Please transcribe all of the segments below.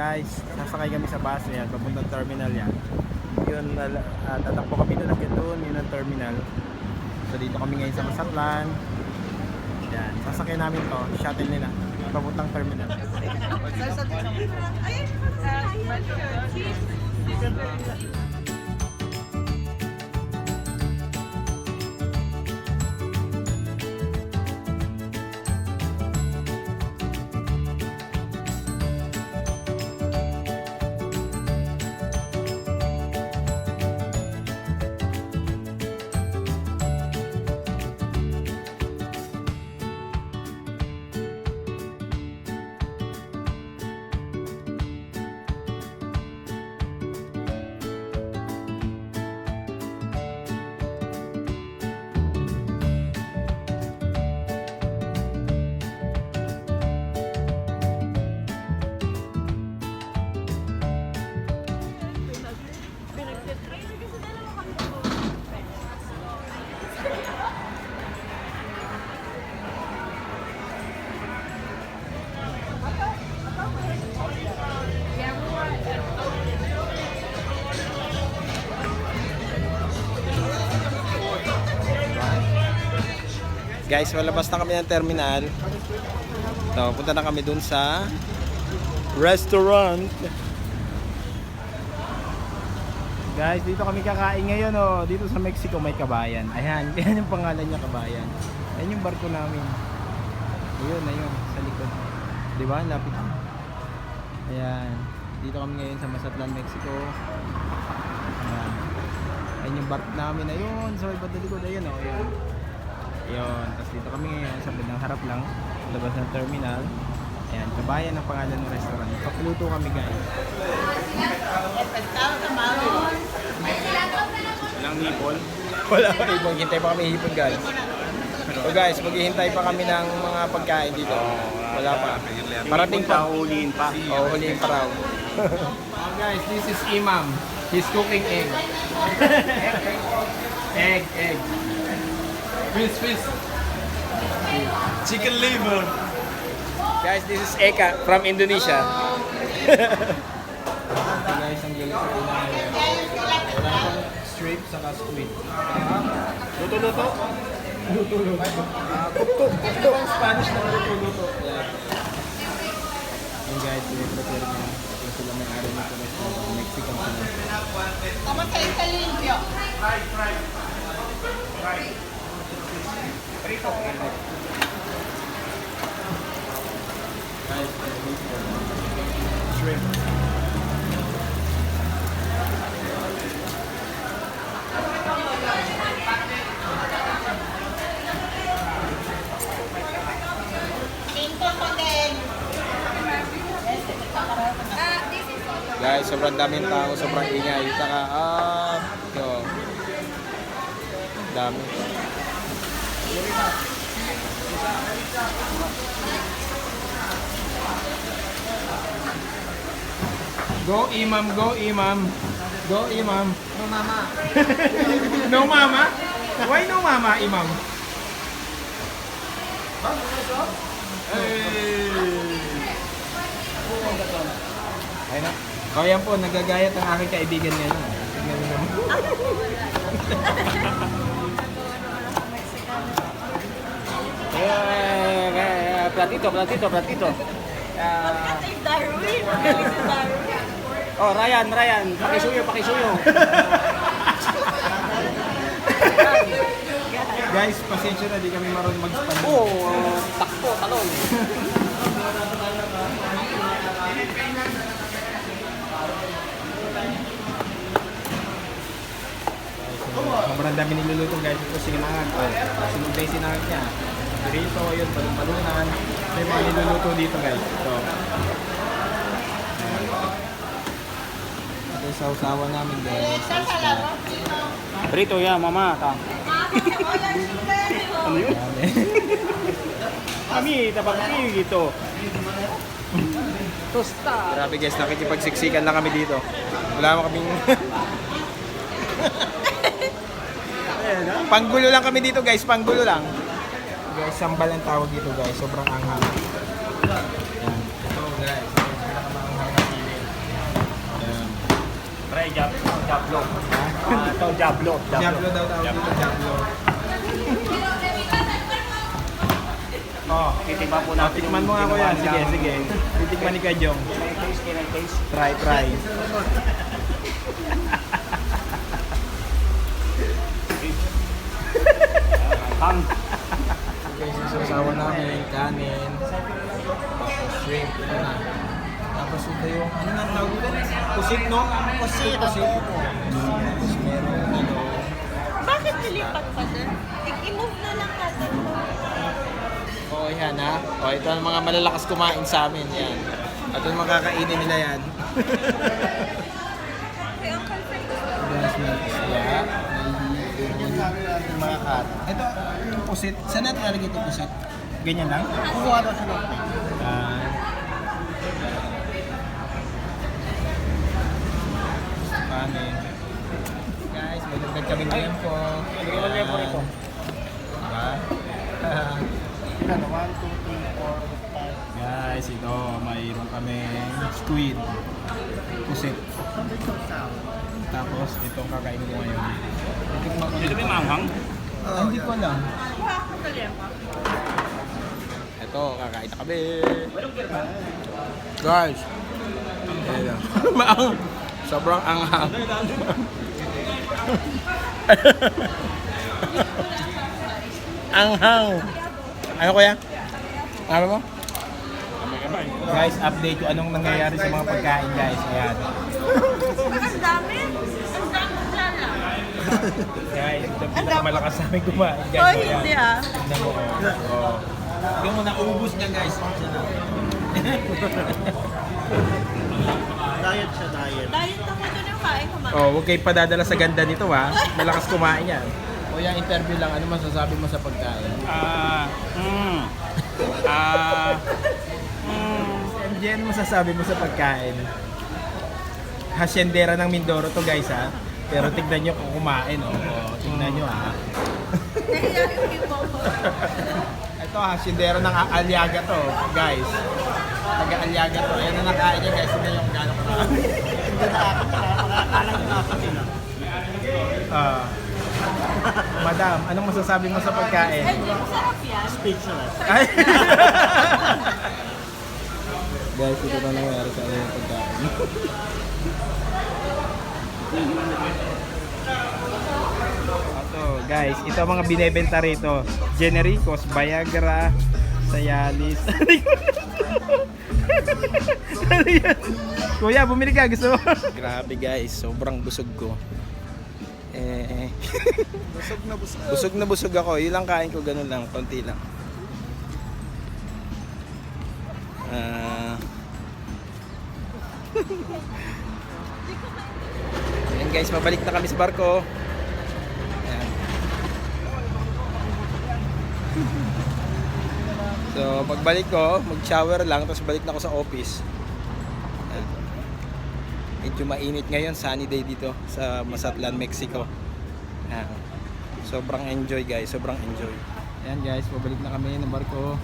guys, sasakay kami sa bus yan, papuntang terminal yan. Yun, uh, tatakbo kami doon hanggang doon, yun ang terminal. So dito kami ngayon sa Masatlan. Yan, sasakay namin to, shuttle nila, papuntang terminal. Guys, malabas na kami ng terminal. So, punta na kami dun sa restaurant. Guys, dito kami kakain ngayon oh. Dito sa Mexico may kabayan. Ayan, yan yung pangalan niya kabayan. Ayan yung barko namin. Ayun, ayun, sa likod. Di ba? Lapit. Ayan. Dito kami ngayon sa Mazatlan, Mexico. Ayan. Ayan yung barko namin. Ayun, sa ibang likod. Ayun oh, ayun. Ayun, tapos dito kami ngayon sa bandang harap lang, labas ng terminal. Ayan, kabayan ang pangalan ng restaurant. Papaluto kami guys. Walang hipon. Wala pa hipon. Hintay pa kami hipon guys. So guys, maghihintay pa kami ng mga pagkain dito. Wala pa. Parating pa. Huliin pa. Oo, huliin pa raw. oh guys, this is Imam. He's cooking egg. egg, egg. Fish, fish. Chicken liver. Guys, this is Eka from Indonesia. Guys, ang galing sa pang strip sa squid. Luto-luto. Luto-luto. Ang Spanish na luto-luto. Yeah. Yung guys, piniprepare niya. Yung sila may ari nito restaurant. Mexican sila. ¿Cómo se dice limpio? Guys, shrimp. Cinco con el... Guys, sobrang daming tao, sobrang ingay. Saka, ah, ito. Dami. Go Imam, go Imam. Go Imam. No mama. no mama? Why no mama, Imam? Hey. Ayun na. O yan po, nagagayat ang aking kaibigan ngayon. Tignan mo naman. Eh, eh, platito, platito, platito. Ah, Darwin. Darwin. oh, Ryan, Ryan. Pakisuyo, pakisuyo. Guys, pasensya na, di kami marunong mag-Spanish. Oh, takbo, talon. Sobrang dami niluluto guys. Ito sinangag. Oh, sunod na yung sinangag niya. Dito, yun, balon-balunan. May mga niluluto dito guys. Ito. Ito yung sausawa namin guys. Brito, ya, mama. Ta. Ano yun? Kami, tabang gitu. Tosta. Grabe guys, nakikipagsiksikan lang kami dito. Wala mo kaming... panggulo lang kami dito guys, panggulo lang. Guys, sambal ang tawag dito guys, sobrang anghang. Yan. Ito guys. Try jab, jablo. Ah, ito jablo. Diablo daw tawag dito, Diablo. Oh, Titikman po natin. tikman mo nga ko yan. Sige, sige. Titikman ni Kuya Jong. Can I taste? Can I taste? Try, try. Hang. Guys, yung sasawa namin, kanin, tapos shrimp, ito na. Tapos ito yung, ano nga tawag dito? Pusit, no? Pusit, pusit. Tapos meron, ano, Bakit nilipat pa dun? I-move na lang natin. oh, yan ha. Oh, ito ang mga malalakas kumain sa amin, yan. At yung makakainin nila yan. mga kat. Ito, pusit. Saan natin lalagay ito pusit? Ganyan lang? Kukuha daw sa loob. Ah. Kanin. Guys, may dagdag kami ngayon po. Lagyan mo lang po rito. Diba? Ano, 1, 2, 3, 4, Guys, ito, mayroon kami squid. Pusit. Tapos, itong kakainin ko ngayon. Titikman ko Dito ba yung manghang? Ah, hindi ko alam. Ito, kakain na kami. Guys. Ayan. Maang. Sobrang anghang. anghang. Ano kuya? Ano mo? Guys, update ko anong nangyayari sa mga pagkain guys. Ayan. Ang dami. Ang dami lala. Guys, ito ang pinakamalakas sa amin kumain guys. Oh, Ayan. hindi ah. Tignan mo. Oh. Oh. Tignan mo, naubos niya guys. Diet siya, diet. Dahil ako dun yung kain ko. Oh, huwag kayo padadala sa ganda nito ha. Malakas kumain yan. O yung interview lang, ano masasabi mo sa pagkain? Ah, mm. Ah, mm. Ano masasabi mo sa pagkain? Hasyendera ng Mindoro to guys ha. Pero tignan nyo kung kumain. Oh. oh tignan nyo ha. Nahiya yung ibo ko. Ito hasyendera ng Aliaga to guys. Taga Aliaga to. Ayan na nakain niya guys. Tignan nyo kung gaano kumain. Ah. Madam, anong masasabi mo sa pagkain? Ay, hindi sarap yan. Speechless. Ay! Guys, ito na nangyari sa aking pagkain. Ito, guys, ito ang mga binebenta rito. Genericos, Viagra, Cialis. Ano yan? Kuya, bumili ka. Gusto mo? Grabe guys, sobrang busog ko. Eh, Busog na busog. busog na busog ako. Ilang kain ko, ganun lang. Konti lang. Ah. Ayan guys, mabalik na kami sa barko. Ayan. So, pagbalik ko, mag-shower lang, tapos balik na ako sa office. Ayan. Medyo mainit ngayon, sunny day dito sa Mazatlan, Mexico. Ayan. Sobrang enjoy guys, sobrang enjoy. Ayan guys, pabalik na kami ng barko.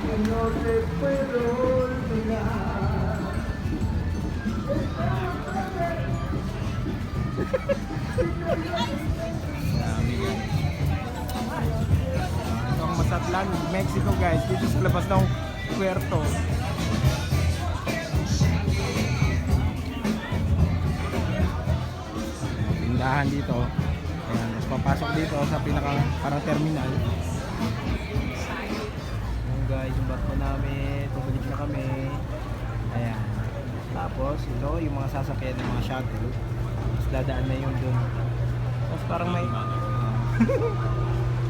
Ah. Dami guys. Ito ang Mazatlan, Mexico guys. Dito sa labas ng Puerto. Tindahan dito. Ayan, papasok dito sa pinaka parang terminal. Guys, yung barko namin. Pabalik na kami. Ayan. Tapos ito yung mga sasakyan ng mga shuttle. Tapos dadaan na yung dun. Tapos parang may...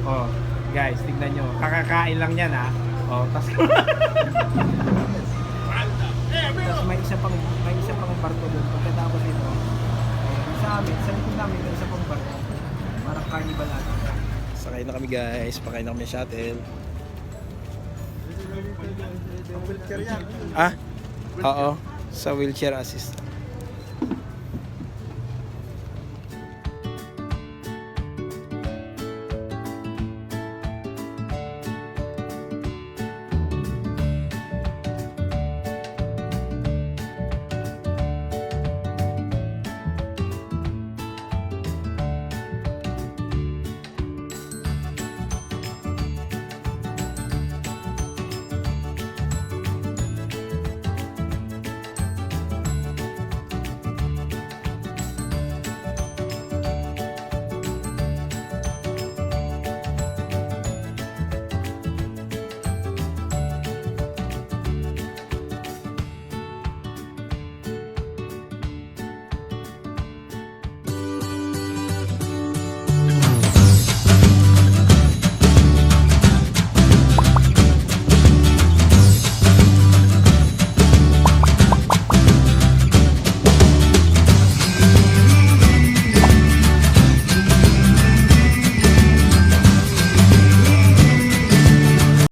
oh, guys, tignan nyo. Kakakain lang yan ha. Oh, tapos... tapos may isa pang may isa pang barko doon. Pagkatapos ito, oh, sa amin, sa likod namin, may isa pang barko. Parang carnival natin. Sakay na kami guys, pakain na kami shuttle. Ah? Oo. Sa wheelchair assist.